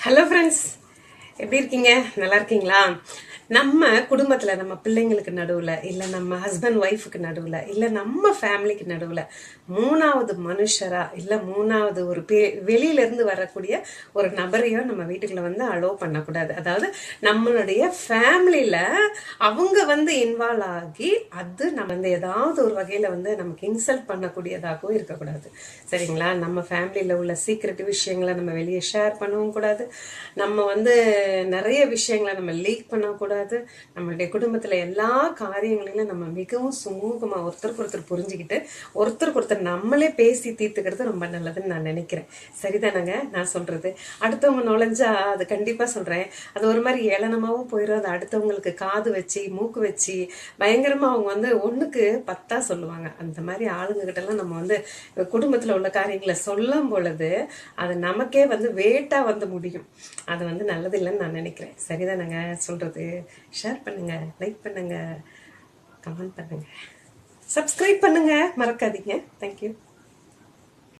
Hello friends எப்படி இருக்கீங்க? நல்லா இருக்கீங்களா? நம்ம குடும்பத்தில் நம்ம பிள்ளைங்களுக்கு நடுவில் இல்லை நம்ம ஹஸ்பண்ட் ஒய்ஃபுக்கு நடுவில் இல்லை நம்ம ஃபேமிலிக்கு நடுவில் மூணாவது மனுஷரா இல்லை மூணாவது ஒரு பே வெளியிலேருந்து வரக்கூடிய ஒரு நபரையோ நம்ம வீட்டுக்குள்ள வந்து அலோவ் பண்ணக்கூடாது. அதாவது நம்மளுடைய ஃபேமிலியில் அவங்க வந்து இன்வால்வ் ஆகி அது நம்ம வந்து ஏதாவது ஒரு வகையில் வந்து நமக்கு இன்சல்ட் பண்ணக்கூடியதாகவும் இருக்கக்கூடாது. சரிங்களா? நம்ம ஃபேமிலியில் உள்ள சீக்ரெட் விஷயங்களை நம்ம வெளியே ஷேர் பண்ணவும் கூடாது. நம்ம வந்து நிறைய விஷயங்களை நம்ம லீக் பண்ணக்கூடாது. நம்மளுடைய குடும்பத்தில் எல்லா காரியங்களிலும் நம்ம மிகவும் சுமூகமாக ஒருத்தருக்கு ஒருத்தர் புரிஞ்சுக்கிட்டு ஒருத்தருக்கு ஒருத்தர் நம்மளே பேசி தீர்த்துக்கிறது ரொம்ப நல்லதுன்னு நான் நினைக்கிறேன். சரிதானங்க? நான் சொல்கிறது அடுத்தவங்க நுழைஞ்சா அது கண்டிப்பாக சொல்கிறேன் அது ஒரு மாதிரி ஏளனமாகவும் போயிடும் அது அடுத்தவங்களுக்கு காது வச்சு மூக்கு வச்சு பயங்கரமாக அவங்க வந்து ஒன்றுக்கு பத்தா சொல்லுவாங்க. அந்த மாதிரி ஆளுங்கக்கிட்டலாம் நம்ம வந்து குடும்பத்தில் உள்ள காரியங்களை சொல்லும் பொழுது அது நமக்கே வந்து வேட்டாக வந்து முடியும். அது வந்து நல்லது இல்லைன்னு நான் நினைக்கிறேன். சரிதானங்க? சொல்கிறது ஷேர் பண்ணுங்க லைக் பண்ணுங்க கமெண்ட் பண்ணுங்க. சப்ஸ்கிரைப் பண்ணுங்க மறக்காதீங்க. தேங்க்யூ